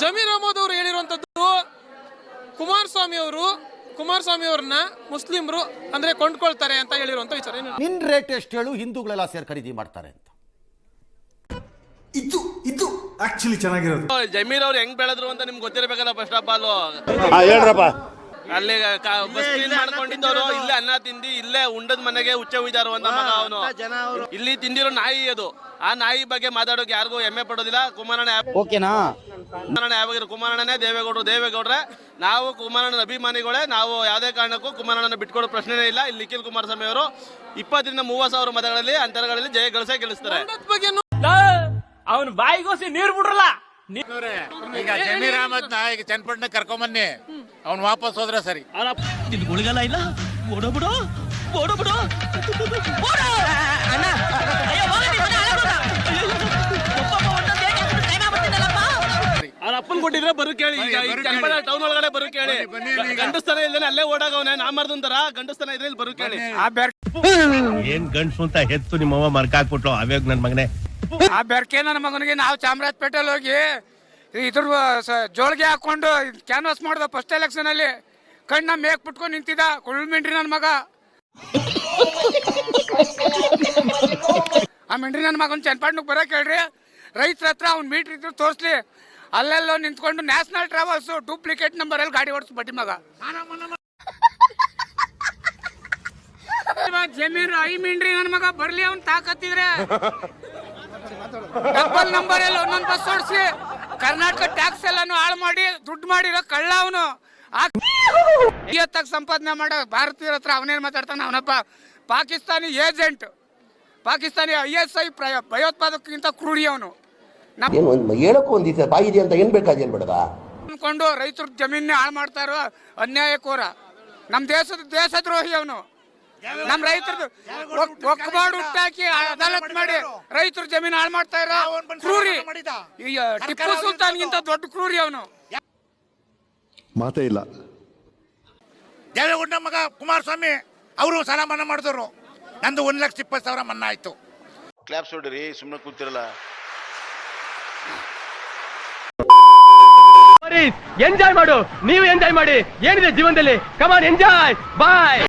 ಜಮೀರ್ ಅಹಮದ್ ಅವರು ಹೇಳಿರುವಂಥದ್ದು ಕುಮಾರಸ್ವಾಮಿ ಅವರು ಕುಮಾರಸ್ವಾಮಿ ಅವ್ರನ್ನ ಮುಸ್ಲಿಮರು ಅಂದ್ರೆ ಕೊಂಡ್ಕೊಳ್ತಾರೆ ಅಂತ ಹೇಳಿರುವಂತ ವಿಚಾರ. ಏನು ನಿನ್ ರೇಟ್ ಎಷ್ಟು ಹೇಳು ಹಿಂದೂಗಳೆಲ್ಲ ಸೇರಿ ಖರೀದಿ ಮಾಡ್ತಾರೆ ಅಂತ. ಇದು ಇದು ಆಕ್ಚುಲಿ ಚೆನ್ನಾಗಿರೋದು. ಜಮೀರ್ ಅವ್ರು ಹೆಂಗ್ ಬೆಳೆದ್ರು ಅಂತ ನಿಮ್ಗೆ ಗೊತ್ತಿರಬೇಕಲ್ಲ ಫಸ್ಟ್ ಆಫ್ ಆಲ್ ಹೇಳ್ರಪ್ಪ. ಅಲ್ಲಿ ಬಸ್ ಕ್ಲೀನ್ ಮಾಡ್ಕೊಂಡಿದ್ದವರು ಇಲ್ಲೇ ಅನ್ನ ತಿಂದಿ ಇಲ್ಲೇ ಉಂಡದ ಮನೆಗೆ ಹುಚ್ಚ ಹುಯ್ದಾರು ಅಂತ ಮಗ ಅವನು. ಇಲ್ಲಿ ತಿಂದಿರೋ ನಾಯಿ ಅದು. ಆ ನಾಯಿ ಬಗ್ಗೆ ಮಾತಾಡೋಕೆ ಯಾರಿಗೂ ಹೆಮ್ಮೆ ಪಡೋದಿಲ್ಲ. ಕುಮಾರಣ್ಣ ಓಕೆನಾ? ಕುಮಾರಣ್ಣ ಯಾವಾಗಿರೋ ಕುಮಾರಣ್ಣನೇ ದೇವೇಗೌಡರು ದೇವೇಗೌಡ್ರೆ. ನಾವು ಕುಮಾರಣ್ಣನ ಅಭಿಮಾನಿಗಳೇ ನಾವು ಯಾವುದೇ ಕಾರಣಕ್ಕೂ ಕುಮಾರಣ್ಣನ ಬಿಟ್ಕೊಡೋ ಪ್ರಶ್ನೆನೇ ಇಲ್ಲ. ಇಲ್ಲಿ ನಿಖಿಲ್ ಕುಮಾರಸ್ವಾಮಿ ಅವರು ಇಪ್ಪತ್ತರಿಂದ ಮೂವತ್ತು ಸಾವಿರ ಮತಗಳಲ್ಲಿ ಅಂತರಗಳಲ್ಲಿ ಜಯ ಗಳಿಸೇ ಗೆಲ್ಲಿಸ್ತಾರೆ. ಅವನ್ ಬಾಯಿಗೋಸಿ ನೀರು ಬಿಡ್ರಲ್ಲ. ಈಗ ಜಮೀರ್ ಅಹಮದ್ ಚನ್ನಪಟ್ಟಣ ಕರ್ಕೊಂಬನ್ನಿ. ಅವ್ನು ವಾಪಸ್ ಹೋದ್ರೆ ಸರಿ. ಗುಳಿಗಲ್ಲ ಇಲ್ಲ? ಓಡೋಬಿಡು ಓಡೋಬಿಡು ಅವ್ರ ಅಪ್ಪನ್ ಕೊಟ್ಟಿದ್ರೆ ಬರು ಕೇಳಿ ಈಗ ಈ ಚನ್ನಪಟ್ಟಣ ಟೌನ್ ಒಳಗಡೆ ಬರು ಕೇಳಿ. ಬನ್ನಿ, ಬನ್ನಿ ಈಗ. ಗಂಡಸ್ತಾನ ಇಲ್ದೇನೆ ಅಲ್ಲೇ ಓಡಾಗವನೆ ನಾ ಮಾಡ್ದಂತರ ಗಂಡಸ್ತನ ಇದ್ರೆ ಇಲ್ಲಿ ಬರು ಕೇಳಿ. ಏನ್ ಗಂಡ್ಸು ಅಂತ ಹೆತ್ತು ನಿಮ್ಮವ್ವ ಮರ್ಕಾಕ್ಬಿಟ್ಲು ಅವ್ಯಾಗ ನನ್ ಮಗನೇ. ಆ ಬೆರಕೆ ನನ್ನ ಮಗನಿಗೆ ನಾವು ಚಾಮರಾಜಪೇಟೆಲ್ ಹೋಗಿ ಇದ್ರ ಜೋಳಿಗೆ ಹಾಕೊಂಡು ಕ್ಯಾನ್ವಾಸ್ ಮಾಡ್ದ ಫಸ್ಟ್ ಎಲೆಕ್ಷನ್ ಅಲ್ಲಿ. ಕಣ್ಣ ಮೇಕ್ ಬಿಟ್ಕೊಂಡು ನಿಂತಿದ್ದ. ಕುಳ್ಮಿಂಡ್ರಿ ನನ್ನ ಮಗ. ಆ ಮಿಂಡ್ರಿ ನನ್ನ ಮಗನ ಚನ್ನಪಟ್ಟಣಕ್ಕೆ ಬರೋಕೆ ಹೇಳ್ರಿ. ರೈತರ ಹತ್ರ ಅವ್ನ ಮೀಟ್ರ್ ಇದ್ರು ತೋರಿಸ್ಲಿ. ಅಲ್ಲೆಲ್ಲೋ ನಿಂತ್ಕೊಂಡು ನ್ಯಾಷನಲ್ ಟ್ರಾವೆಲ್ಸ್ ಡೂಪ್ಲಿಕೇಟ್ ನಂಬರ್ ಅಲ್ಲಿ ಗಾಡಿ ಓಡಿಸ್ ಬಡ್ಡಿ ಮಗ. ಜಮೀನ್, ಐ ಮಿಂಡ್ರಿ ನನ್ನ ಮಗ ಬರ್ಲಿ ಅವ್ನ ತಾಕತ್ತಿದ್ರೆ ಡಬಲ್ ನಂಬರ್ ಎಲ್ಲ ಒಂದೊಂದು ಬಸ್ ಓಡಿಸಿ ಕರ್ನಾಟಕ ಟ್ಯಾಕ್ಸ್ ಎಲ್ಲಾನು ಹಾಳು ಮಾಡಿ ದುಡ್ಡು ಮಾಡಿರೋ ಕಳ್ಳ ಅವನು. ಇವತ್ತಾಗ ಸಂಪಾದನೆ ಮಾಡೋ ಭಾರತೀಯರ ಹತ್ರ ಅವನೇನ್ ಮಾತಾಡ್ತಾನೆ? ಅವನಪ್ಪ Pakistani agent Pakistani I S I ಭಯೋತ್ಪಾದಕಕ್ಕಿಂತ ಕ್ರೂಡಿ ಅವನು. ಹೇಳಕ್ಕೂ ಒಂದಿದೆ ಬಾಯಿ ಇದೆ ಅಂತ ಏನ್ ಬೇಕಾದೇನ್ ಅನ್ಕೊಂಡು ರೈತರ ಜಮೀನ್ ಹಾಳು ಮಾಡ್ತಾರೋ ಅನ್ಯಾಯಕೋರ. ನಮ್ಮ ದೇಶದ ದೇಶದ್ರೋಹಿ ಅವನು. ನಮ್ಮ ರೈತರದು ಒಕ್ಕಬಾಡು ಹುಟ್ಟಾಕಿ ಅದಾಲತ್ ಮಾಡಿ ರೈತರ ಜಮೀನು ಹಾಳು ಮಾಡ್ತಾ ಇರೋ ಕ್ರೂರಿ. ಈ ಟಿಪ್ಪು ಸುಲ್ತಾನ್ಗಿಂತ ದೊಡ್ಡ ಕ್ರೂರಿ ಅವನು. ಮಾತೇ ಇಲ್ಲ. ದೇವೇಗೌಡ ಮಗ ಕುಮಾರಸ್ವಾಮಿ ಅವರು ಸಾಲ ಮನ್ನಾ ಮಾಡಿದ್ರು ನಂದು ಒಂದ್ ಲಕ್ಷ ಇಪ್ಪತ್ತು ಸಾವಿರ ಮನ್ನಾ ಆಯ್ತು. ಕ್ಲಾಪ್ಸ್ ಹೊಡ್ರಿ ಸುಮ್ಮನೆ ಕೂತಿರಲ್ಲ. ಎಂಜಾಯ್ ಮಾಡು ನೀವು ಎಂಜಾಯ್ ಮಾಡಿ ಏನಿದೆ ಜೀವನದಲ್ಲಿ ಕಮಾನ್ ಎಂಜಾಯ್ ಬಾಯ್